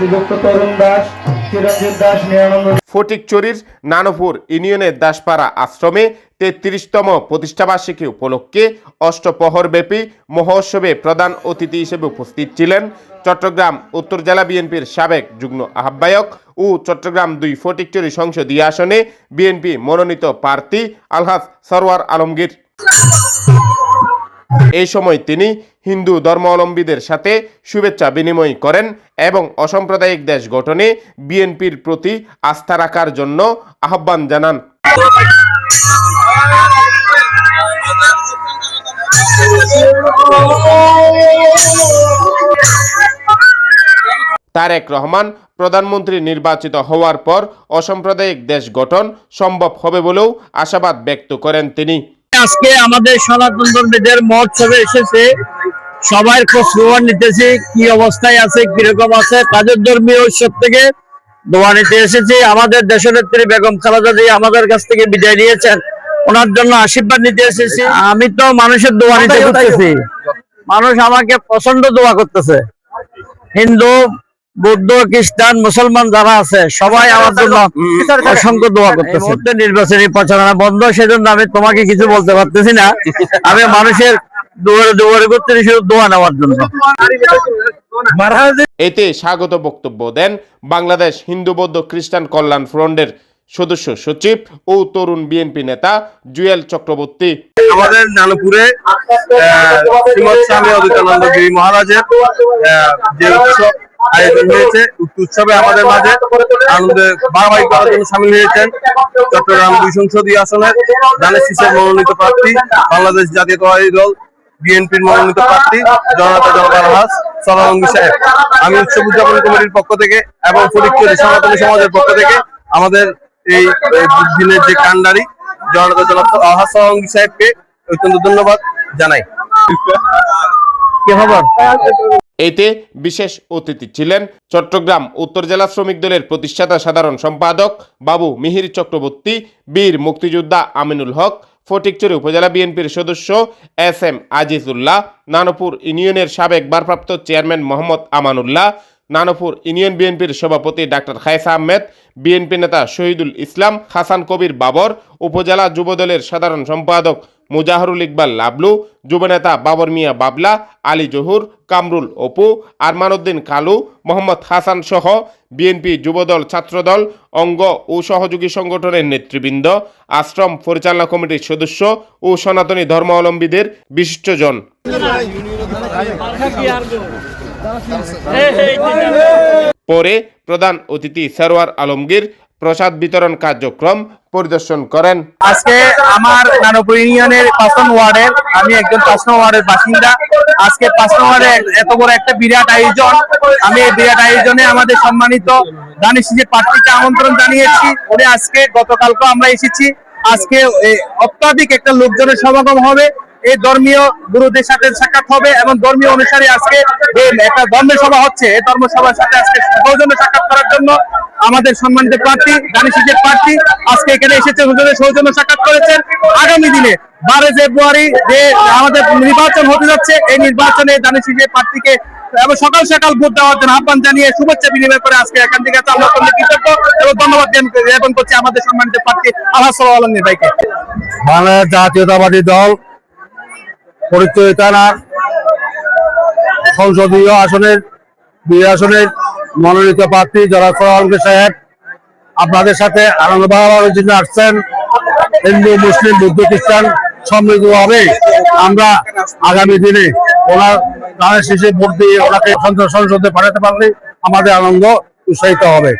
শ্রীযুক্ত ফটিকচুরির নানপুর ইউনিয়নের দাসপাড়া আশ্রমে তেত্রিশতম প্রতিষ্ঠাবার্ষিকী উপলক্ষে অষ্টপ্রহরব্যাপী মহোৎসবে প্রধান অতিথি হিসেবে উপস্থিত ছিলেন চট্টগ্রাম উত্তর জেলা বিএনপির সাবেক যুগ্ম আহ্বায়ক ও চট্টগ্রাম দুই ফটিকচুরি সংসদীয় আসনে বিএনপি মনোনীত প্রার্থী আলহাজ সরওয়ার আলমগীর। এই সময় তিনি হিন্দু ধর্মাবলম্বীদের সাথে শুভেচ্ছা বিনিময় করেন এবং অসাম্প্রদায়িক দেশ গঠনে বিএনপির প্রতি আস্থা রাখার জন্য আহ্বান জানান। তারেক রহমান প্রধানমন্ত্রী নির্বাচিত হওয়ার পর অসাম্প্রদায়িক দেশ গঠন সম্ভব হবে বলেও আশাবাদ ব্যক্ত করেন তিনি। আজকে আমাদের সনাতন ধর্মীদের মহোৎসবে এসেছে। সবার খোঁজ খবর নিতেছি কি অবস্থায় আছে কীরকম আছে তাদের ধর্মীয় উৎসব থেকে দোয়া নিতে এসেছি। আমাদের দেশনেত্রী বেগম খালেদা জিয়া আমাদের কাছ থেকে বিদায় নিয়েছেন। ওনার জন্য আশীর্বাদ নিতে এসেছি। আমি তো মানুষের দোয়া নিতে করতেছি। মানুষ আমাকে প্রচণ্ড দোয়া করতেছে। হিন্দু বৌদ্ধ খ্রিস্টান মুসলমান যারা আছে সবাই আমার জন্য অসংখ্য দোয়া করতেছে। মুহূর্তে নির্বাচনী প্রচারণা বন্ধ সেজন্য আমি তোমাকে কিছু বলতে পারতেছি না। আমি মানুষের দুয়ারে দুয়ারে করতে শুধু দোয়া নেওয়ার জন্য। এতে স্বাগত বক্তব্য দেন বাংলাদেশ হিন্দু বৌদ্ধ খ্রিস্টান কল্যাণ ফ্রন্টের সদস্য সচিব ও তরুণ বিএনপি নেতা জুয়েল চক্রবর্তী। আমাদের নানপুরে আহ, শ্রীমৎ স্বামী অদ্বৈতানন্দ গিরি মহারাজের যে উৎসব আয়োজন হয়েছে। উৎসবে আমাদের মাঝে আনন্দে বাড়াবাড়ি করার জন্য সামিল হয়েছেন চট্টগ্রাম দুই সংসদীয় আসনের দানের শীষের মনোনীত প্রার্থী, বাংলাদেশ জাতীয়তাবাদী দল, বিএনপির মনোনীত প্রার্থী, জনতা জনতার হাস সলারঙ্গি সাহেব। আমি উৎসব উদযাপন কমিটির পক্ষ থেকে এবং ফরিদপুর সনাতনী সমাজের পক্ষ থেকে আমাদের এই দিনের যে কান্ডারি জনতা জনতা হাস সলারঙ্গি সাহেবকে অত্যন্ত ধন্যবাদ জানাই। কি খবর? এতে বিশেষ অতিথি ছিলেন চট্টগ্রাম উত্তর জেলা শ্রমিক দলের প্রতিষ্ঠাতা সাধারণ সম্পাদক বাবু মিহির চক্রবর্তী, বীর মুক্তিযোদ্ধা আমিনুল হক, ফটিকচুরি উপজেলা বিএনপির সদস্য এস এম আজিজুল্লাহ, নানপুর ইউনিয়নের সাবেক ভারপ্রাপ্ত চেয়ারম্যান মোহাম্মদ আমানুল্লাহ, নানপুর ইউনিয়ন বিএনপির সভাপতি ডাক্তার খায়সা আহমেদ, বিএনপি নেতা শহীদুল ইসলাম, হাসান কবির বাবর, উপজেলা যুবদলের সাধারণ সম্পাদক মুজাহরুল ইকবাল লাবলু যুবনেতা বাবর মিয়া বাবলা, আলী জহুর, কামরুল অপু আরমানুদ্দিন কালু মোহাম্মদ হাসান সহ বিএনপি যুবদল ছাত্রদল, অঙ্গ ও সহযোগী সংগঠনের নেতৃবৃন্দ, আশ্রম পরিচালনা কমিটির সদস্য ও সনাতনী ধর্মাবলম্বীদের বিশিষ্টজন। পরে প্রধান অতিথি সরওয়ার আলমগীর প্রসাদ বিতরণ কার্যক্রম পরিদর্শন করেন। আজকে আমার নানপুর ইউনিয়নের পাঁচ ওয়ার্ডের, আমি একজন পাঁচ ওয়ার্ডের বাসিন্দা। আজকে পাঁচ নং ওয়ার্ডে এত বড় একটা বিরাট আয়োজন। আমি এই বিরাট আয়োজনে আমাদের সম্মানিত দানিশ যে প্রার্থীকে আমন্ত্রণ জানিয়েছি। উনি আজকে গতকালকে আমরা এসেছি। আজকে অত্যাধিক একটা লোকজনের সমাগম হবে। এই ধর্মীয় গুরুদের সাথে সাক্ষাৎ হবে এবং ধর্মীয় অনুসারে আজকে একটা ধর্মের সভা হচ্ছে। এই ধর্ম সভার সাথে আজকে সৌজন্য সাক্ষাৎ করার জন্য আমাদের সম্মানিত প্রার্থী দানিশিজের প্রার্থী, আজকে এখানে এসেছে, হুজুরের সৌজন্য সাক্ষাৎ করেছেন। আগামী দিনে বারো ফেব্রুয়ারি যে আমাদের নির্বাচন হতে যাচ্ছে, এই নির্বাচনে দানিশিজের প্রার্থীকে এবং সকাল সকাল ভোট দেওয়ার জন্য আহ্বান জানিয়ে শুভেচ্ছা বিনিময় করে আজকে এখান থেকে আমরা অত্যন্ত কৃতজ্ঞ এবং ধন্যবাদ জ্ঞাপন করছি আমাদের সম্মানিত প্রার্থী আল্লাহ সাল্লাহ আলমীর ভাইকে। বাংলাদেশ জাতীয়তাবাদী দল পরিচয় থানার সংসদীয় আসনের দুই আসনের মনোনীত প্রার্থী ফরালকে সাহেব, আপনাদের সাথে আনন্দ জন্য আসছেন, হিন্দু, মুসলিম, বৌদ্ধ খ্রিস্টান সমৃদ্ধভাবে আমরা আগামী দিনে ওনার গানের শেষে ভোট দিয়ে ওনাকে সংসদে পাঠাতে পারলে আমাদের আনন্দ উৎসাহিত হবে।